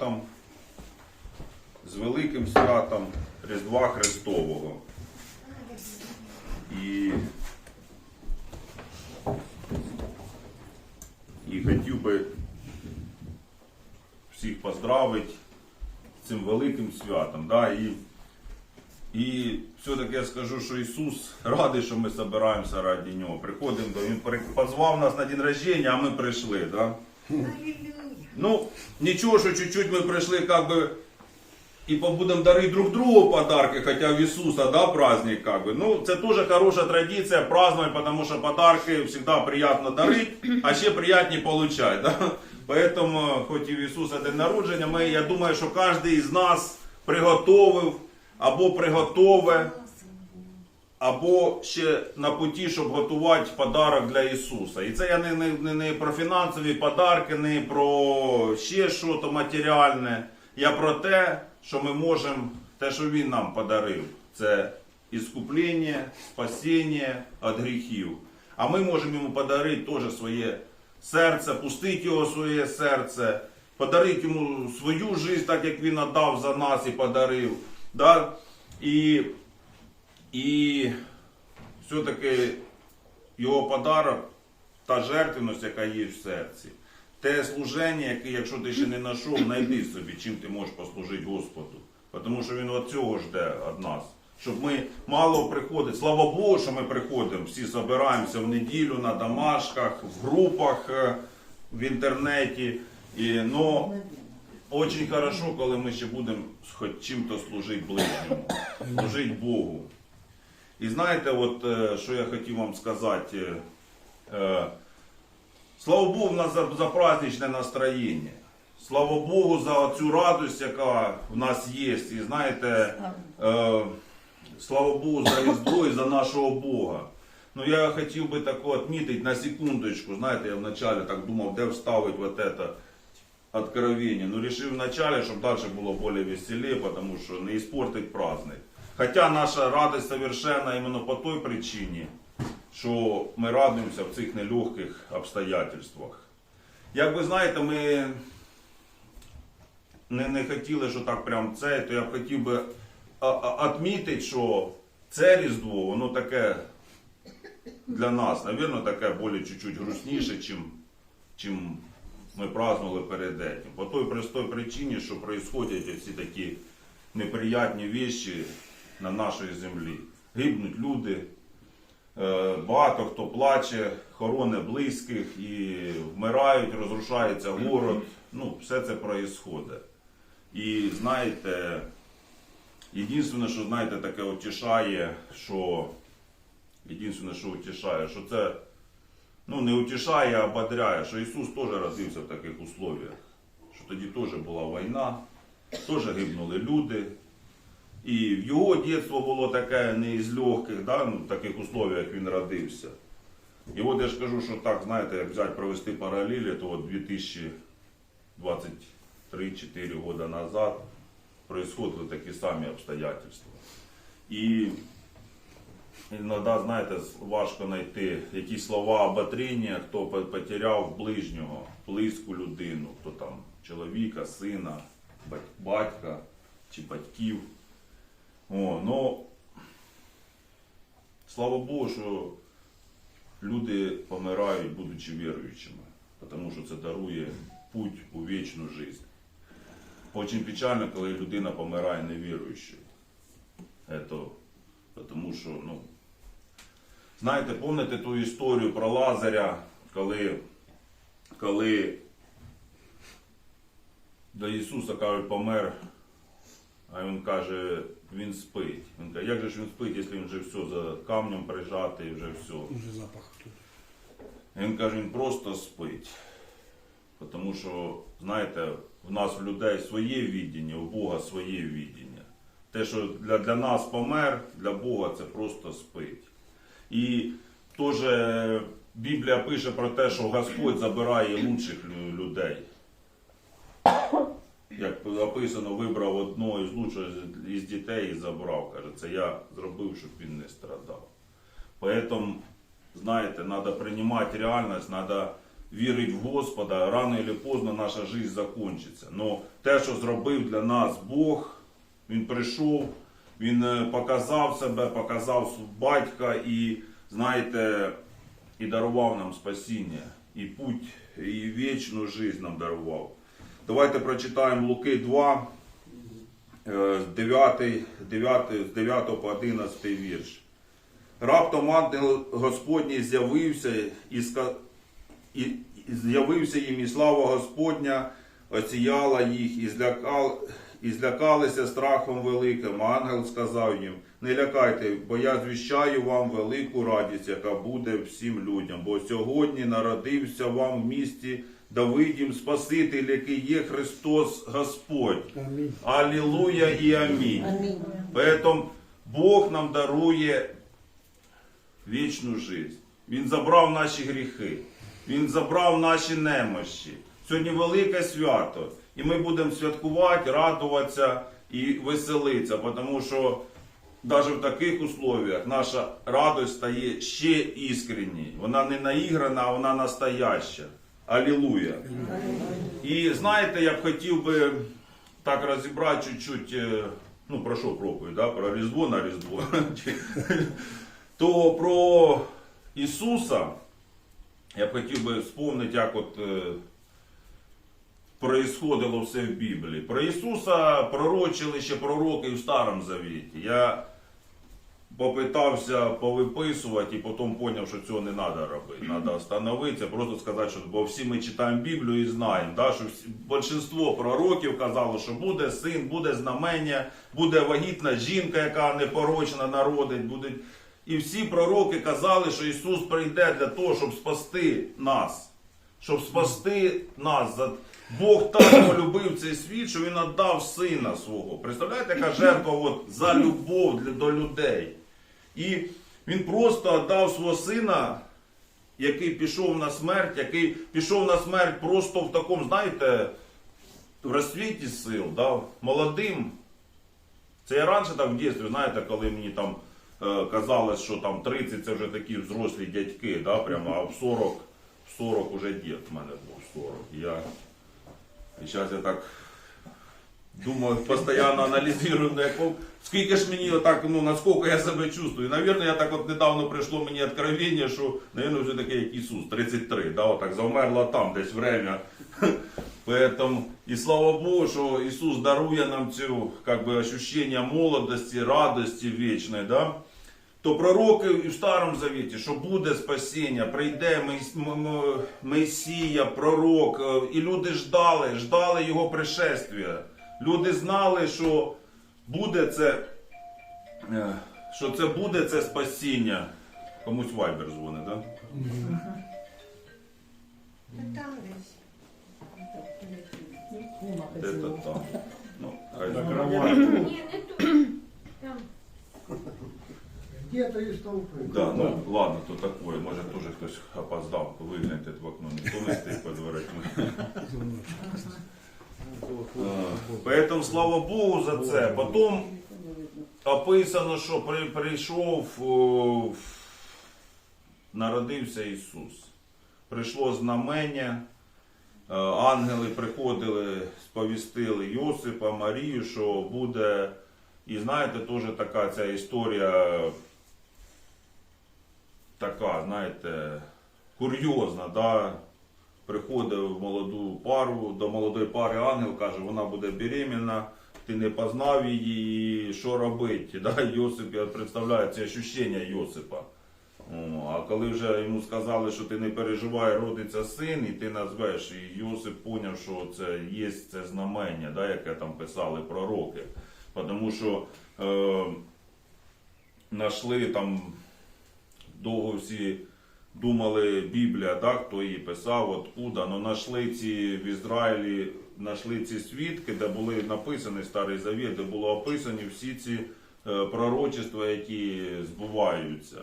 святом, з великим святом Різдва Христового. І, і хотів би всіх поздравити з цим великим святом. Да? І, і все-таки я скажу, що Ісус радий, що ми збираємося раді Нього. Приходимо до Він позвав нас на день рождения, а ми прийшли. Да? Ну, нічого, що чуть-чуть ми прийшли, как бы, і будемо дарити друг другу подарки, хоча в Ісуса, да, праздник, как бы. Ну, це теж хороша традиція праздновать, тому що подарки завжди приємно дарити, а ще приємні получать, да. Поэтому, хоч і в Ісуса день народження, ми, я думаю, що кожен із нас приготовив або приготове, або ще на путі, щоб готувати подарок для Ісуса. І це я не, не, не, про фінансові подарки, не про ще щось матеріальне. Я про те, що ми можемо, те, що Він нам подарив, це іскуплення, спасіння від гріхів. А ми можемо йому подарити теж своє серце, пустити його своє серце, подарити йому свою життя, так як він віддав за нас і подарив. Да? І, і все-таки його подарок, та жертвеність, яка є в серці, те служення, яке, якщо ти ще не знайшов, знайди собі, чим ти можеш послужити Господу. Тому що Він от цього жде від нас. Щоб ми мало приходити. Слава Богу, що ми приходимо, всі збираємося в неділю на домашках, в групах е, в інтернеті. І, но Очень хорошо, коли ми ще будемо хоч чим-то служити ближньому, служити Богу. І знаєте, от е, що я хотів вам сказати. е, е, Слава Богу, в нас за, за праздничне настроєння. Слава Богу, за цю радість, яка в нас є. І знаєте, е, слава Богу за Різдво і за нашого Бога. Ну я хотів би тако відмітити на секундочку, знаєте, я вначале так думав, де вставити вот это откровение. Но решил вначале, чтобы дальше было более веселее, потому что не испортить праздник. Хотя наша радость совершенна именно по той причине, що ми радуємося в цих нелегких обстоятельствах. Як ви знаєте, ми не, не хотіли, що так прям це, то я б хотів би відмітити, що це Різдво, воно таке для нас, мабуть, таке більш чуть-чуть грустніше, чим, чим ми праздновали перед этим. По той простой причині, що происходять ці такі неприятні вещи на нашій землі. Гибнуть люди, е, багато хто плаче, хороне близьких і вмирають, розрушається город. Ну, все це происходить. І знаєте, єдине, що знаєте, таке утішає, що єдине, що утішає, що це ну, не утішає, а ободряє, що Ісус теж родився в таких условиях, що тоді теж була війна, теж гибнули люди. І його дитинство було таке не із легких, да, ну, в таких условиях він родився. І от я ж кажу, що так, знаєте, як взяти провести паралелі, то от 2023-4 года назад происходили такі самі обстоятельства. І Іноді, знаєте, важко знайти якісь слова оботріння, хто потеряв ближнього, близьку людину, хто там чоловіка, сина, батька чи батьків. О, ну, слава Богу, що люди помирають, будучи віруючими, тому що це дарує путь у вічну життя. Очень печально, коли людина помирає невіруючою. Тому що, ну, Знаєте, пам'ятаєте ту історію про Лазаря, коли, коли до Ісуса кажуть, помер, а він каже, він спить. Він каже, як же ж він спить, якщо він вже все за камнем прижатий, вже все. Уже запах тут. Він каже, він просто спить. Тому що, знаєте, в нас в людей своє віддіння, у Бога своє віддіння. Те, що для, для нас помер, для Бога це просто спить. І теж Біблія пише про те, що Господь забирає лучших людей. Як написано, вибрав одного із лучших із дітей і забрав. Каже, це я зробив, щоб він не страдав. Поэтому, знаєте, треба приймати реальність, треба вірить в Господа, рано чи поздно наша життя закінчиться. Но те, що зробив для нас Бог, він прийшов, він е, показав себе, показав батька і, знаєте, і дарував нам спасіння, і путь, і вічну життя нам дарував. Давайте прочитаємо Луки 2, е, з 9, 9, з 9 по 11 вірш. Раптом ангел Господній з'явився і, і, і з'явився їм, і слава Господня осіяла їх, і, злякал, і злякалися страхом великим. А Ангел сказав їм: Не лякайте, бо я звіщаю вам велику радість, яка буде всім людям. Бо сьогодні народився вам в місті Давидім Спаситель, який є Христос Господь. Амінь. Аллилуйя і амінь. Амінь. Поэтому Бог нам дарує вічну життя. Він забрав наші гріхи, Він забрав наші немощі. Сьогодні велике свято. І ми будемо святкувати, радуватися і веселитися, тому що навіть в таких условиях наша радость стає ще іскренній. Вона не наіграна, а вона настояща. Алілуя. І знаєте, я б хотів би так розібрати чуть-чуть, е, ну про що проповідь, да? про Різдво на Різдво. То про Ісуса я б хотів би вспомнити, як от е, происходило все в Біблії. Про Ісуса пророчили ще пророки в Старому Завіті. Я попитався повиписувати і потім зрозумів, що цього не треба робити. Треба остановитися, просто сказати, що бо всі ми читаємо Біблію і знаємо, да, що всі, більшинство пророків казало, що буде син, буде знамення, буде вагітна жінка, яка непорочна народить. Буде... І всі пророки казали, що Ісус прийде для того, щоб спасти нас. Щоб спасти нас. Бог так полюбив цей світ, що він віддав сина свого. Представляєте, яка жертва от, за любов для, до людей. І він просто віддав свого сина, який пішов на смерть, який пішов на смерть просто в такому, знаєте, в розсвіті сил, да, молодим. Це я раніше так в дитинстві, знаєте, коли мені там е, казалось, що там 30 це вже такі взрослі дядьки, да, прямо, а в 40, в 40 уже дід в мене був 40. Я, і зараз я так думаю, постійно аналізую, на яку, скільки ж мені отак, ну, наскільки я себе чувствую. І, Навірно, я так от недавно прийшло мені откровення, що, навірно, вже таке, як Ісус, 33, да, отак завмерло там десь время. Поэтому, і слава Богу, що Ісус дарує нам цю, как бы, ощущение молодості, радості вічної, да? то пророки і в Старому Завіті, що буде спасіння, прийде Месія, пророк, е, і люди ждали, ждали його пришествия. Люди знали, що буде це, е, що це буде це спасіння. Комусь вайбер дзвонить, так? Там десь. Де то там? Ну, хай На кровати. Ні, не тут. Там. Где-то из толпы. Да, ну ладно, то такое. Може теж хтось опоздав, вигляньте в окно, ніхто не стоїть під воротьми. Поэтому слава Богу за це. Потім описано, що при, прийшов, о, народився Ісус. Прийшло знамення, е, ангели приходили, сповістили Йосипа, Марію, що буде. І знаєте, теж така ця історія така, знаєте, курйозна, да? Приходить в молоду пару, до молодої пари ангел каже, вона буде беременна, ти не познав її, що робити. Да? Йосип я представляю це ощущення Йосипа. А коли вже йому сказали, що ти не переживай, родиться син, і ти назвеш, і Йосип поняв, що це є це знамення, да, яке там писали пророки. Тому що е, знайшли там довго всі думали Біблія, да, хто її писав, откуда, але знайшли ці в Ізраїлі, знайшли ці свідки, де були написані Старий Завіт, де було описані всі ці е, пророчества, які збуваються.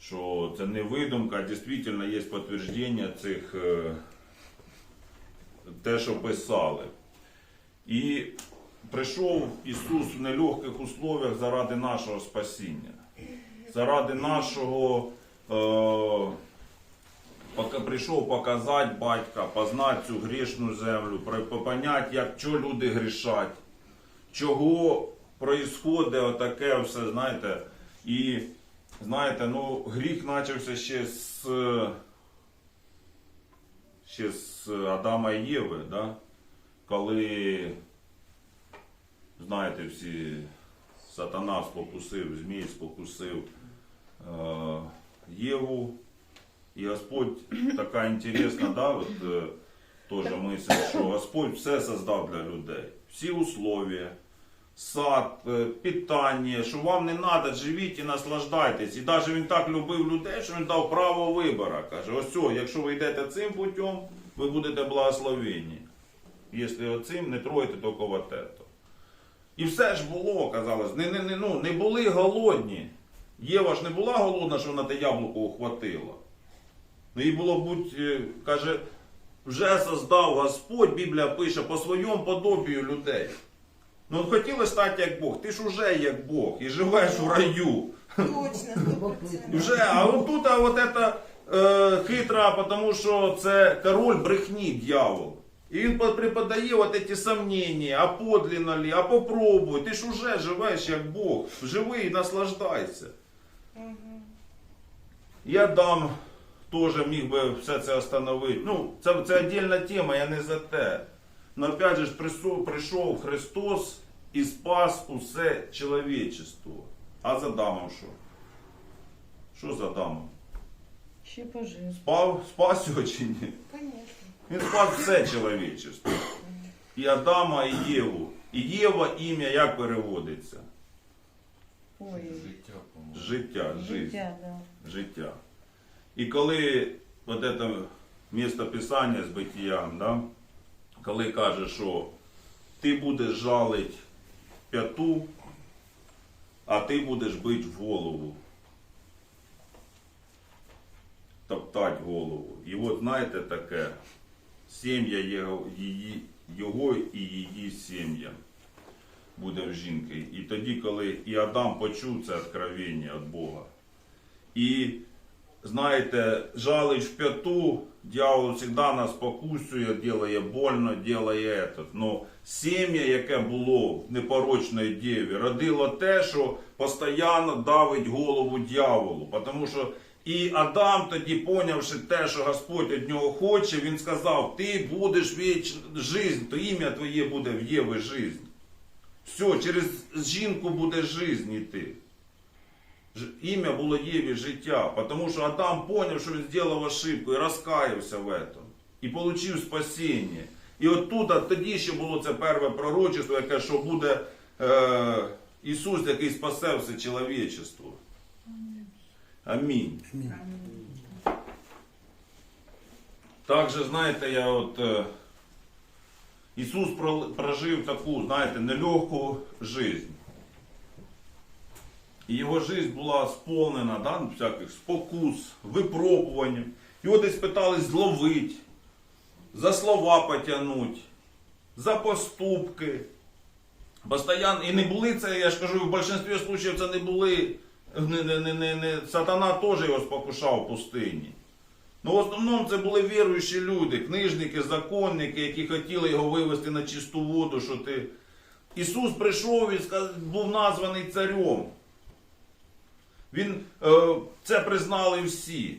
Що це не видумка, а дійсно є підтвердження цих е, те, що писали. І прийшов Ісус в нелегких условиях заради нашого спасіння заради нашого прийшов показати батька, познати цю грішну землю, поняти, як що люди грішать, чого проїсходить отаке все, знаєте. І знаєте, ну, гріх почався ще з, ще з Адама і Єви, да? коли, знаєте, всі сатана спокусив, змій спокусив е, Єву. І Господь така інтересна, да, от, е, теж мисль, що Господь все создав для людей. Всі условия, сад, е, питання, що вам не треба, живіть і наслаждайтесь. І навіть він так любив людей, що він дав право вибору. Каже, ось о, якщо ви йдете цим путем, ви будете благословені. Якщо оцим, не тройте тільки вот это. І все ж було, казалось, не, не, не, ну, не були голодні. Єва ж не була голодна, що вона те яблуко ухватила. Ну, їй було будь, е, каже, вже создав Господь, Біблія пише, по своєму подобію людей. Ну, от хотіли стати як Бог, ти ж уже як Бог і живеш в раю. Точно, вже, а от тут а от это, е, хитра, тому що це король брехні, дьявол. І він преподає от ці сомнення, а подлинно ли, а попробуй, ти ж уже живеш як Бог, живи і наслаждайся. Я дам теж міг би все це остановити. Ну, це, це віддільна тема, я не за те. Но опять же присо- прийшов Христос і спас усе чоловічество. А за Адамом що? Що за Адамом? Ще пожив. Спав, спас його чи ні? Конечно. Він спас все чоловічество. І Адама, і Єву. І Єва ім'я як переводиться? Ой, Життя, по-моєму. Життя, жизнь. життя, да. життя. І коли от це місто Писання з Битіям, да, коли каже, що ти будеш жалить п'яту, а ти будеш бити в голову. Топтать голову. І от знаєте таке, сім'я його, її, його і її сім'я буде в жінки. І тоді, коли і Адам почув це откровення від Бога, і знаєте, жалить в п'яту, дьявол завжди нас покусує, ділає больно, ділає этот. Но сім'я, яке було в непорочної діві, родило те, що постійно давить голову дьяволу. Тому що і Адам тоді, понявши те, що Господь від нього хоче, він сказав: Ти будеш віч жизнь, то ім'я твоє буде в Єви жизнь. Все, через жінку буде жизнь іти. Ж- Ім'я було Єві життя, тому що Адам поняв, що він зробив ошибку і розкаявся в этом. І отримав спасіння. І от тут, а тоді ще було це перше пророчество, яке що буде е, Ісус, який спасе все чоловічество. Амінь. Також, знаєте, я от. Ісус прожив таку, знаєте, нелегку. І його жизнь була сповнена да, всяких спокус, випробувань. Його десь питались зловити, за слова потягнути, за поступки. Постоянно, і не були це, я ж кажу, в більшості случаїв це не були. Не, не, не, не, сатана теж його спокушав в пустині. Ну, в основному це були віруючі люди, книжники, законники, які хотіли його вивести на чисту воду, що ти. Ісус прийшов і був названий царем. Він, е, це признали всі.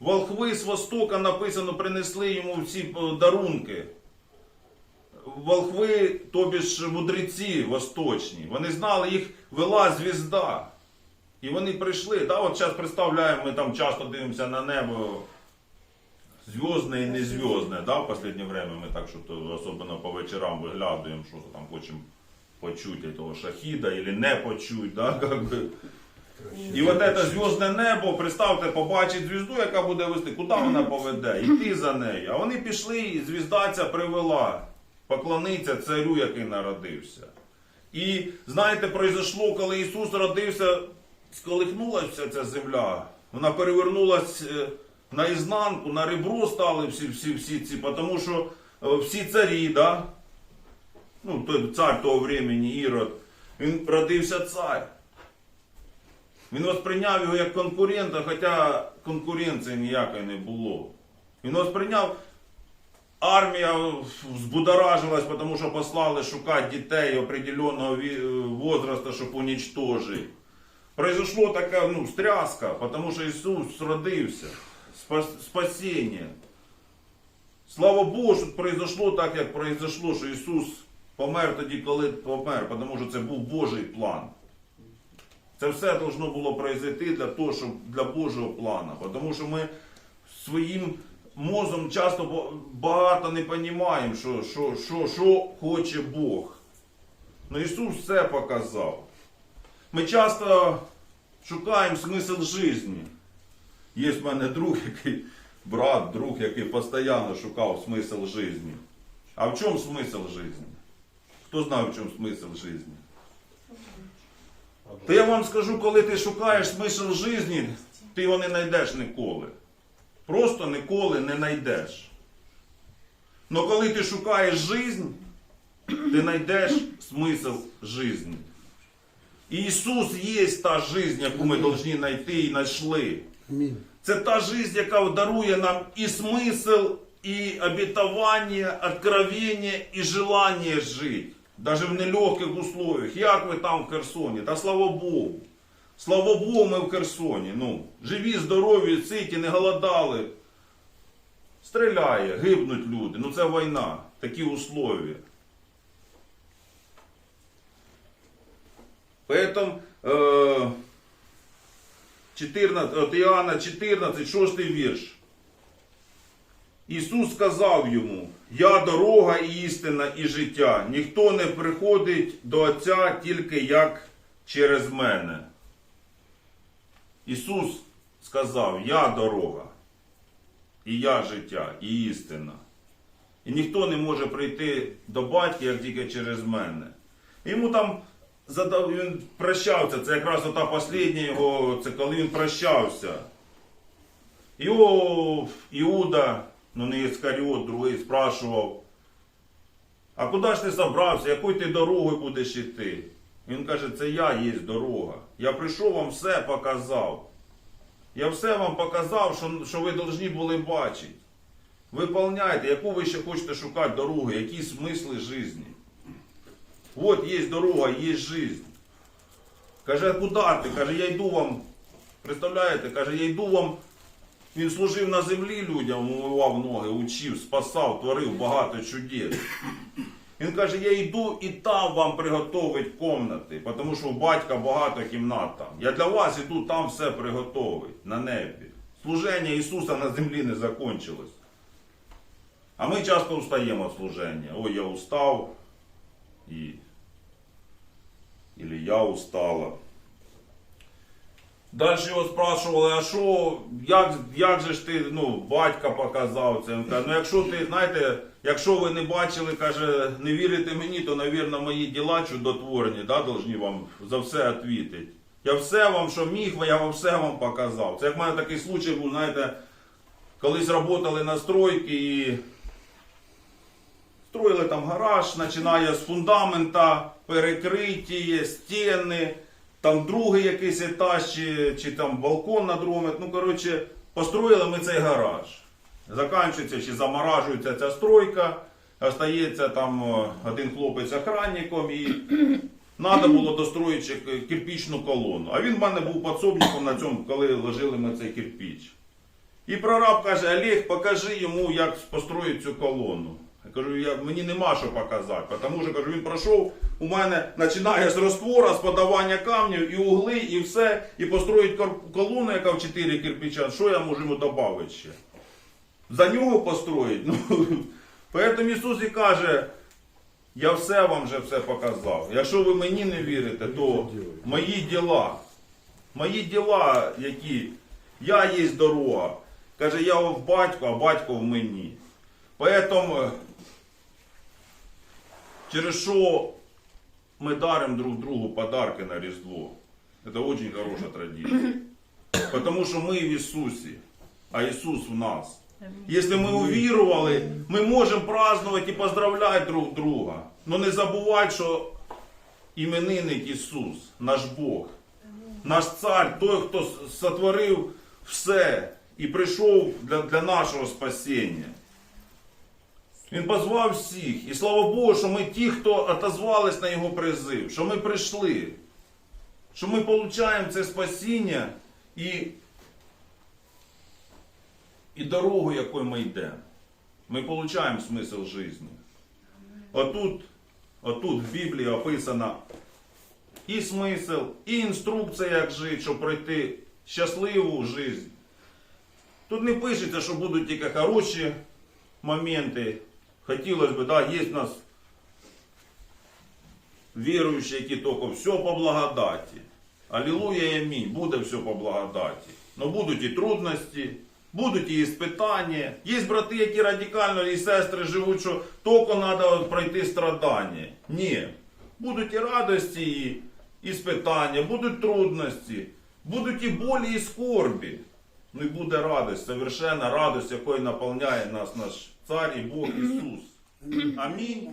Волхви з Востока написано, принесли йому всі е, дарунки. Волхви, тобі ж мудреці восточні, вони знали, їх вела звізда. І вони прийшли. Да, от зараз представляємо, ми там часто дивимося на небо. Зв'язне і незв'язне, да, в останнє время ми так, що то, особливо по вечорам виглядуємо, що там хочемо почути того шахіда, або не почути, да, как би. І от це зв'язне небо, представте, побачить звізду, яка буде вести, куди вона поведе? Йти за нею. А вони пішли, і звізда ця привела. Поклониться царю, який народився. І знаєте, произошло, коли Ісус родився, сколихнулася ця земля. Вона перевернулась е, наізнанку, на ребро стали всі, всі, всі ці, тому що е, всі царі, да? ну, цар того времени, Ірод, він родився цар. Він восприйняв його як конкурента, хоча конкуренції ніякої не було. Він восприйняв, армія збудоражилась, тому що послали шукати дітей определенного ві- возраста, щоб уничтожити. Произошло така ну, стряска, тому що Ісус родився. Спас- Спасіння. Слава Богу, що произошло так, як произошло, що Ісус помер тоді, коли помер, тому що це був Божий план. Це все должно було произойти для того, щоб для Божого плану. Тому що ми своїм мозом часто багато не розуміємо, що, що, що, що хоче Бог. Ну Ісус все показав. Ми часто шукаємо смисл життя. Є в мене друг, який, брат, друг, який постійно шукав смисл життя. А в чому смисл життя? Хто знає, в чому смисл життя? То я вам скажу, коли ти шукаєш смисл життя, ти його не знайдеш ніколи. Просто ніколи не знайдеш. Но коли ти шукаєш життя, ти знайдеш смисл життя. Ісус є та життя, яку ми повинні знайти і знайшли. Це та жизнь, яка дарує нам і смисл, і обетование, откровення, і желання жити. Даже в нелегких условиях. Як ви там в Херсоні? Та слава Богу. Слава Богу, ми в Херсоні. Ну, живі, здорові, ситі, не голодали. Стріляє, гибнуть люди. Ну це війна, такі условия. Поэтому э, 14, от Іоанна 14, 6 вірш. Ісус сказав йому: Я дорога і істина і життя. Ніхто не приходить до Отця тільки як через мене. Ісус сказав: Я дорога, і я життя, і істина. І ніхто не може прийти до батька, як тільки через мене. Йому там він прощався, це якраз ота остання його, це коли він прощався. Його Іуда, ну не Іскаріот, другий, спрашував, а куди ж ти собрався, якою ти дорогою будеш йти? Він каже, це я є дорога. Я прийшов вам все показав. Я все вам показав, що, що ви повинні були бачити. Виповняйте, яку ви ще хочете шукати дорогу, які смисли житті. Вот є дорога, є жизнь. Каже, куди ти? Каже, я йду вам. Представляєте, каже, я йду вам. Він служив на землі людям, умивав ноги, учив, спасав, творив багато чудес. Він каже, я йду і там вам приготовить комнати, тому що у батька багато кімнат там. Я для вас іду там все приготовить на небі. Служення Ісуса на землі не закончилось. А ми часто устаємо від служення. Ой, я устав, і Или я устала. Далі його спрашували, а що, як, як же ж ти, ну, батька показав це? Він каже, ну якщо ти, знаєте, якщо ви не бачили, каже, не вірите мені, то, навірно, мої діла чудотворні, да, должні вам за все відповідати. Я все вам, що міг, я вам все вам показав. Це як в мене такий случай був, знаєте, колись працювали на стройці і Строїли там гараж, починає з фундамента, перекриття, стіни, там другий якийсь етаж, чи, чи там балкон на другому. Ну, коротше, построїли ми цей гараж. Заканчується чи заморажується ця стройка, остається там один хлопець охранником і треба було достроїти кирпічну колону. А він в мене був підсобником на цьому, коли ложили ми цей кирпіч. І прораб каже, Олег, покажи йому, як построїть цю колону. Я кажу, я, мені нема що показати, тому що кажу, він пройшов, у мене починає з раствора, з подавання камнів, і угли, і все, і построїть колону, яка в 4 кирпича, що я можу йому додати ще? За нього построїть? Ну, Поэтому Ісус і каже, я все вам вже все показав. Якщо ви мені не вірите, то мої діла, мої діла, які я є дорога. Каже, я в батько, а батько в мені. Поэтому через що ми даримо друг другу подарки на Різдво. Это очень хорошая традиция. Потому що ми в Ісусі, а Ісус в нас. Если мы уверовали, мы можем праздновать и поздравлять друг друга. Но не забувать, що іменинник Ісус, наш Бог. наш цар, той, хто с- сотворив все і прийшов для, для нашого спасіння. Він позвав всіх. І слава Богу, що ми ті, хто отозвались на його призив, що ми прийшли, що ми отримуємо це спасіння і, і дорогу, якою ми йдемо. Ми отримуємо смисл життя. Отут, отут в Біблії описано і смисл, і інструкція, як жити, щоб пройти щасливу життя. Тут не пишеться, що будуть тільки хороші моменти. Хотілося б, да, є в нас віруючі, які тільки все по благодаті. Алілуя і амінь, буде все по благодаті. Но будуть і трудності, будуть і іспитання. Є брати, які радикально і сестри живуть, що тільки треба пройти страдання. Ні. Будуть і радості, і іспитання, будуть трудності, будуть і болі, і скорбі. Ну і буде радость, совершенна радость, якою наповняє нас наш Цар і Бог Ісус. Амінь.